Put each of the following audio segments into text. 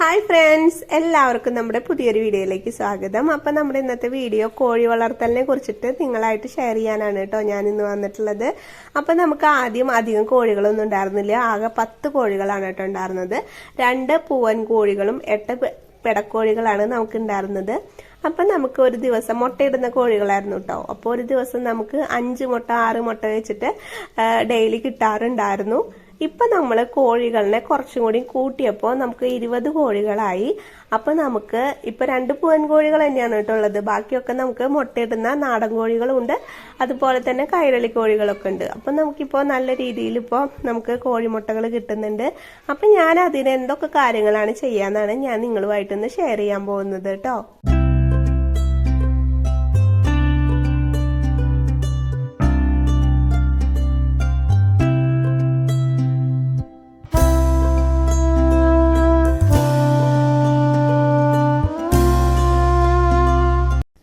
Hi friends എല്ലാവർക്കും നമ്മുടെ പുതിയൊരു വീഡിയോയിലേക്ക് സ്വാഗതം. അപ്പം നമ്മുടെ ഇന്നത്തെ വീഡിയോ കോഴി വളർത്തലിനെ കുറിച്ചിട്ട് നിങ്ങളായിട്ട് ഷെയർ ചെയ്യാനാണ് കേട്ടോ ഞാൻ ഇന്ന് വന്നിട്ടുള്ളത്. അപ്പം നമുക്ക് ആദ്യം അധികം കോഴികളൊന്നും ഉണ്ടായിരുന്നില്ല. ആകെ പത്ത് കോഴികളാണ് കേട്ടോ ഉണ്ടായിരുന്നത്. രണ്ട് പൂവൻ കോഴികളും എട്ട് പെടക്കോഴികളാണ് നമുക്ക് ഉണ്ടായിരുന്നത്. അപ്പം നമുക്ക് ഒരു ദിവസം മുട്ടയിടുന്ന കോഴികളായിരുന്നു കേട്ടോ. അപ്പോൾ ഒരു ദിവസം നമുക്ക് അഞ്ച് മുട്ട ആറ് മുട്ട വെച്ചിട്ട് ഡെയിലി കിട്ടാറുണ്ടായിരുന്നു. ഇപ്പൊ നമ്മൾ കോഴികളെ കുറച്ചും കൂടി കൂട്ടിയപ്പോൾ നമുക്ക് ഇരുപത് കോഴികളായി. അപ്പൊ നമുക്ക് ഇപ്പൊ രണ്ട് പൂവൻ കോഴികൾ തന്നെയാണ് കേട്ടുള്ളത് ബാക്കിയൊക്കെ നമുക്ക് മുട്ടയിടുന്ന നാടൻ കോഴികളുണ്ട്. അതുപോലെ തന്നെ കൈരളി കോഴികളൊക്കെ ഉണ്ട്. അപ്പൊ നമുക്കിപ്പോ നല്ല രീതിയിൽ ഇപ്പോൾ നമുക്ക് കോഴിമുട്ടകൾ കിട്ടുന്നുണ്ട്. അപ്പൊ ഞാൻ അതിന് എന്തൊക്കെ കാര്യങ്ങളാണ് ചെയ്യാന്നാണ് ഞാൻ നിങ്ങളുമായിട്ടൊന്ന് ഷെയർ ചെയ്യാൻ പോകുന്നത് കേട്ടോ.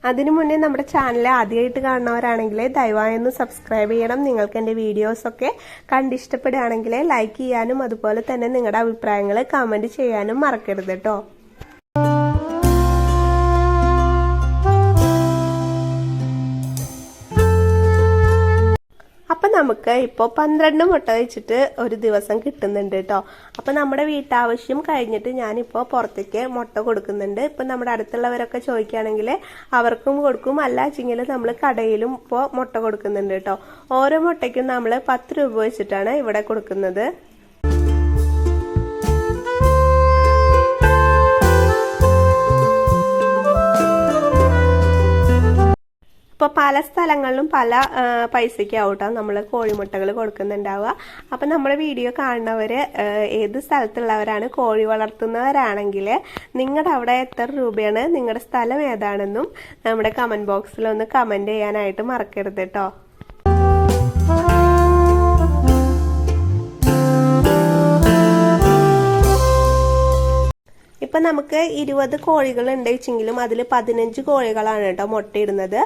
അതിനു മുന്നേ നമ്മുടെ ചാനൽ ആദ്യമായിട്ട് കാണുന്നവരാണെങ്കിൽ ദയവായി ഒന്ന് സബ്സ്ക്രൈബ് ചെയ്യണം. നിങ്ങൾക്ക് എന്റെ വീഡിയോസൊക്കെ കണ്ടിഷ്ടപ്പെടുകയാണെങ്കിൽ ലൈക്ക് ചെയ്യാനും അതുപോലെ തന്നെ നിങ്ങളുടെ അഭിപ്രായങ്ങൾ കമന്റ് ചെയ്യാനും മറക്കരുത് കേട്ടോ നമുക്ക് ഇപ്പോൾ പന്ത്രണ്ട് മുട്ട വെച്ചിട്ട് ഒരു ദിവസം കിട്ടുന്നുണ്ട് കേട്ടോ അപ്പോൾ നമ്മുടെ വീട്ടാവശ്യം കഴിഞ്ഞിട്ട് ഞാനിപ്പോൾ പുറത്തേക്ക് മുട്ട കൊടുക്കുന്നുണ്ട്. ഇപ്പം നമ്മുടെ അടുത്തുള്ളവരൊക്കെ ചോദിക്കുകയാണെങ്കിൽ അവർക്കും കൊടുക്കും. അല്ല വെച്ചെങ്കിൽ നമ്മൾ കടയിലും ഇപ്പോൾ മുട്ട കൊടുക്കുന്നുണ്ട് കേട്ടോ ഓരോ മുട്ടയ്ക്കും നമ്മൾ പത്ത് രൂപ വെച്ചിട്ടാണ് ഇവിടെ കൊടുക്കുന്നത്. ഇപ്പോൾ പല സ്ഥലങ്ങളിലും പല ആ, പൈസയ്ക്കാവും കേട്ടോ നമ്മൾ കോഴിമുട്ടകൾ കൊടുക്കുന്നുണ്ടാവുക. അപ്പം നമ്മൾ വീഡിയോ കാണുന്നവർ ഏത് സ്ഥലത്തുള്ളവരാണ് കോഴി വളർത്തുന്നവരാണെങ്കിൽ നിങ്ങളുടെ അവിടെ എത്ര രൂപയാണ് നിങ്ങളുടെ സ്ഥലം ഏതാണെന്നും നമ്മുടെ കമന്റ് ബോക്സിൽ ഒന്ന് കമന്റ് ചെയ്യാനായിട്ട് മറക്കരുത് കേട്ടോ ഇപ്പൊ നമുക്ക് ഇരുപത് കോഴികൾ ഉണ്ട് ഉണ്ടെച്ചെങ്കിലും അതിൽ പതിനഞ്ച് കോഴികളാണ് കേട്ടോ മുട്ടയിടുന്നത്.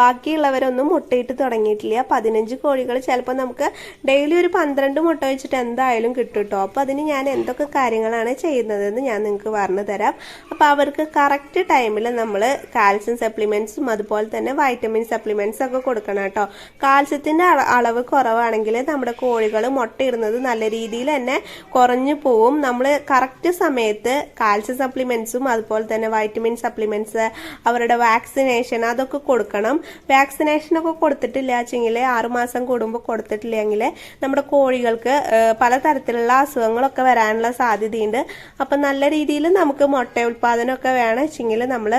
ബാക്കിയുള്ളവരൊന്നും മുട്ടയിട്ട് തുടങ്ങിയിട്ടില്ല. പതിനഞ്ച് കോഴികൾ ചിലപ്പോൾ നമുക്ക് ഡെയിലി ഒരു പന്ത്രണ്ട് മുട്ട വെച്ചിട്ട് എന്തായാലും കിട്ടും കേട്ടോ. അപ്പോൾ അതിന് ഞാൻ എന്തൊക്കെ കാര്യങ്ങളാണ് ചെയ്യുന്നതെന്ന് ഞാൻ നിങ്ങൾക്ക് പറഞ്ഞു തരാം. അപ്പോൾ അവർക്ക് കറക്റ്റ് ടൈമിൽ നമ്മൾ കാൽസ്യം സപ്ലിമെന്റ്സും അതുപോലെ തന്നെ വൈറ്റമിൻ സപ്ലിമെന്റ്സ് ഒക്കെ കൊടുക്കണം കേട്ടോ. കാൽസ്യത്തിന്റെ അളവ് കുറവാണെങ്കിൽ നമ്മുടെ കോഴികൾ മുട്ടയിടുന്നത് നല്ല രീതിയിൽ തന്നെ കുറഞ്ഞു പോവും. നമ്മൾ കറക്റ്റ് സമയത്ത് കാൽസ്യം സപ്ലിമെന്റ്സും അതുപോലെ തന്നെ വൈറ്റമിൻ സപ്ലിമെന്റ്സ് അവരുടെ വാക്സിനേഷൻ അതൊക്കെ കൊടുക്കണം. വാക്സിനേഷൻ ഒക്കെ കൊടുത്തിട്ടില്ല വെച്ചെങ്കിൽ ആറുമാസം കൂടുമ്പോൾ കൊടുത്തിട്ടില്ലെങ്കിൽ നമ്മുടെ കോഴികൾക്ക് പലതരത്തിലുള്ള അസുഖങ്ങളൊക്കെ വരാനുള്ള സാധ്യതയുണ്ട്. അപ്പം നല്ല രീതിയിൽ നമുക്ക് മുട്ട ഉൽപാദനമൊക്കെ വേണം വെച്ചെങ്കിൽ നമ്മൾ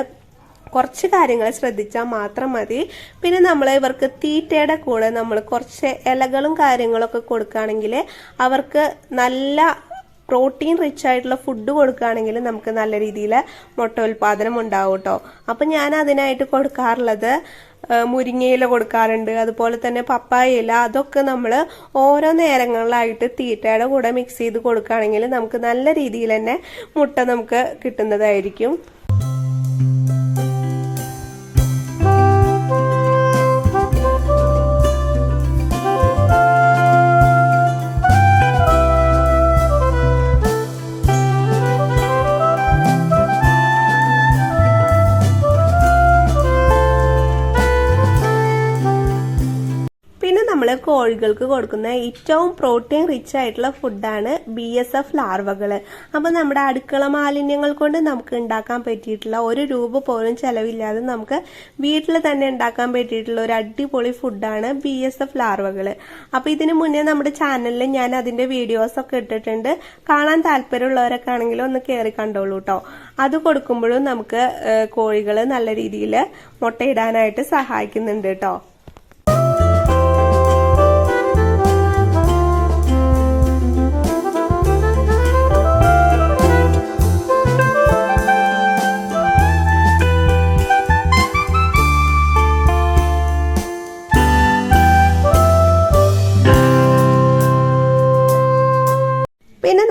കുറച്ച് കാര്യങ്ങൾ ശ്രദ്ധിച്ചാൽ മാത്രം മതി. പിന്നെ നമ്മൾ ഇവർക്ക് തീറ്റയുടെ കൂടെ നമ്മൾ കുറച്ച് ഇലകളും കാര്യങ്ങളൊക്കെ കൊടുക്കുകയാണെങ്കിൽ അവർക്ക് നല്ല പ്രോട്ടീൻ റിച്ച് ആയിട്ടുള്ള ഫുഡ് കൊടുക്കുകയാണെങ്കിൽ നമുക്ക് നല്ല രീതിയിൽ മുട്ട ഉൽപാദനം ഉണ്ടാവും കേട്ടോ അപ്പം ഞാൻ അതിനായിട്ട് കൊടുക്കാറുള്ളത് മുരിങ്ങയില കൊടുക്കാറുണ്ട്. അതുപോലെ തന്നെ പപ്പായ ഇല അതൊക്കെ നമ്മൾ ഓരോ നേരങ്ങളിലായിട്ട് തീറ്റയുടെ കൂടെ മിക്സ് ചെയ്ത് കൊടുക്കുകയാണെങ്കിൽ നമുക്ക് നല്ല രീതിയിൽ തന്നെ മുട്ട നമുക്ക് കിട്ടുന്നതായിരിക്കും. കോഴികൾക്ക് കൊടുക്കുന്ന ഏറ്റവും പ്രോട്ടീൻ റിച്ച് ആയിട്ടുള്ള ഫുഡാണ് ബി എസ് എഫ് ലാർവകൾ അപ്പോൾ നമ്മുടെ അടുക്കള മാലിന്യങ്ങൾ കൊണ്ട് നമുക്ക് ഉണ്ടാക്കാൻ പറ്റിയിട്ടുള്ള ഒരു രൂപ പോലും ചെലവില്ലാതെ നമുക്ക് വീട്ടിൽ തന്നെ ഉണ്ടാക്കാൻ പറ്റിയിട്ടുള്ള ഒരു അടിപൊളി ഫുഡാണ് ബി എസ് എഫ് ലാർവകൾ അപ്പോൾ ഇതിന് മുന്നേ നമ്മുടെ ചാനലിൽ ഞാൻ അതിന്റെ വീഡിയോസ് ഒക്കെ ഇട്ടിട്ടുണ്ട്. കാണാൻ താല്പര്യമുള്ളവരൊക്കെ ആണെങ്കിലും ഒന്ന് കയറി കണ്ടോളൂ കേട്ടോ അത് കൊടുക്കുമ്പോഴും നമുക്ക് കോഴികൾ നല്ല രീതിയിൽ മുട്ടയിടാനായിട്ട് സഹായിക്കുന്നുണ്ട് കേട്ടോ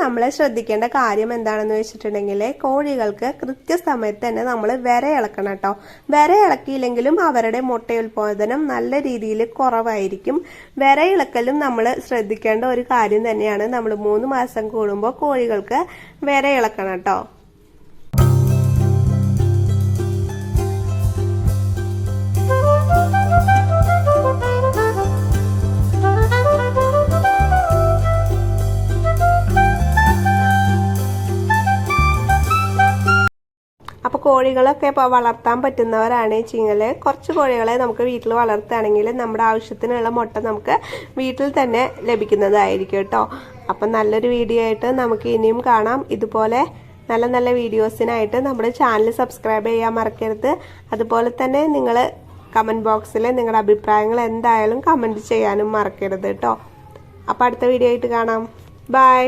നമ്മൾ ശ്രദ്ധിക്കേണ്ട കാര്യം എന്താണെന്ന് വെച്ചിട്ടുണ്ടെങ്കിൽ കോഴികൾക്ക് കൃത്യസമയത്ത് തന്നെ നമ്മൾ വിര ഇളക്കണം കേട്ടോ. വിര ഇളക്കിയില്ലെങ്കിലും അവരുടെ മുട്ടയുൽപാദനം നല്ല രീതിയിൽ കുറവായിരിക്കും. വിര ഇളക്കലും നമ്മൾ ശ്രദ്ധിക്കേണ്ട ഒരു കാര്യം തന്നെയാണ് നമ്മൾ മൂന്ന് മാസം കൂടുമ്പോൾ കോഴികൾക്ക് വിര ഇളക്കണം കേട്ടോ. കോഴികളൊക്കെ വളർത്താൻ പറ്റുന്നവരാണ് വെച്ചെങ്കിൽ കുറച്ച് കോഴികളെ നമുക്ക് വീട്ടിൽ വളർത്തുകയാണെങ്കിൽ നമ്മുടെ ആവശ്യത്തിനുള്ള മുട്ട നമുക്ക് വീട്ടിൽ തന്നെ ലഭിക്കുന്നതായിരിക്കും കേട്ടോ. അപ്പം നല്ലൊരു വീഡിയോ ആയിട്ട് നമുക്ക് ഇനിയും കാണാം. ഇതുപോലെ നല്ല നല്ല വീഡിയോസിനായിട്ട് നമ്മുടെ ചാനൽ സബ്സ്ക്രൈബ് ചെയ്യാൻ മറക്കരുത്. അതുപോലെ തന്നെ നിങ്ങൾ കമന്റ് ബോക്സിൽ നിങ്ങളുടെ അഭിപ്രായങ്ങൾ എന്തായാലും കമന്റ് ചെയ്യാനും മറക്കരുത് കേട്ടോ. അപ്പോൾ അടുത്ത വീഡിയോ ആയിട്ട് കാണാം. ബൈ